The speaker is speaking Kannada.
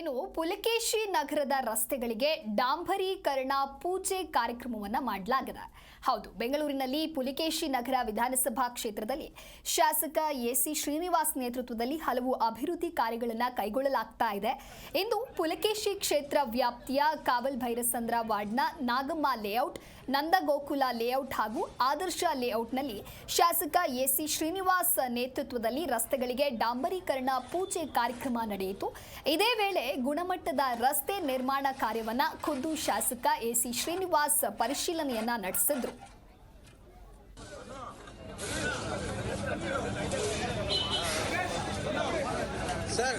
ಇನ್ನು ಪುಲಕೇಶಿ ನಗರದ ರಸ್ತೆಗಳಿಗೆ ಡಾಂಬರೀಕರಣ ಪೂಜೆ ಕಾರ್ಯಕ್ರಮವನ್ನ ಮಾಡಲಾಗಿದೆ. ಹೌದು, ಬೆಂಗಳೂರಿನಲ್ಲಿ ಪುಲಿಕೇಶಿ ನಗರ ವಿಧಾನಸಭಾ ಕ್ಷೇತ್ರದಲ್ಲಿ ಶಾಸಕ ಎಸಿ ಶ್ರೀನಿವಾಸ್ ನೇತೃತ್ವದಲ್ಲಿ ಹಲವು ಅಭಿವೃದ್ಧಿ ಕಾರ್ಯಗಳನ್ನು ಕೈಗೊಳ್ಳಲಾಗ್ತಾ ಇದೆ ಇಂದು ಪುಲಕೇಶಿ ಕ್ಷೇತ್ರ ವ್ಯಾಪ್ತಿಯ ಕಾವಲ್ ಭೈರಸಂದ್ರ ವಾರ್ಡ್ನ ನಾಗಮ್ಮ ಲೇಔಟ್, ನಂದಗೋಕುಲ ಲೇಔಟ್ ಹಾಗೂ ಆದರ್ಶ ಲೇಔಟ್ನಲ್ಲಿ ಶಾಸಕ ಎಸಿ ಶ್ರೀನಿವಾಸ್ ನೇತೃತ್ವದಲ್ಲಿ ರಸ್ತೆಗಳಿಗೆ ಡಾಂಬರೀಕರಣ ಪೂಜೆ ಕಾರ್ಯಕ್ರಮ ನಡೆಯಿತು. ಇದೇ ವೇಳೆ ಗುಣಮಟ್ಟದ ರಸ್ತೆ ನಿರ್ಮಾಣ ಕಾರ್ಯವನ್ನ ಖುದ್ದು ಶಾಸಕ ಎಸಿ ಶ್ರೀನಿವಾಸ್ ಪರಿಶೀಲನೆಯನ್ನ ನಡೆಸಿದ್ರು. ಸರ್.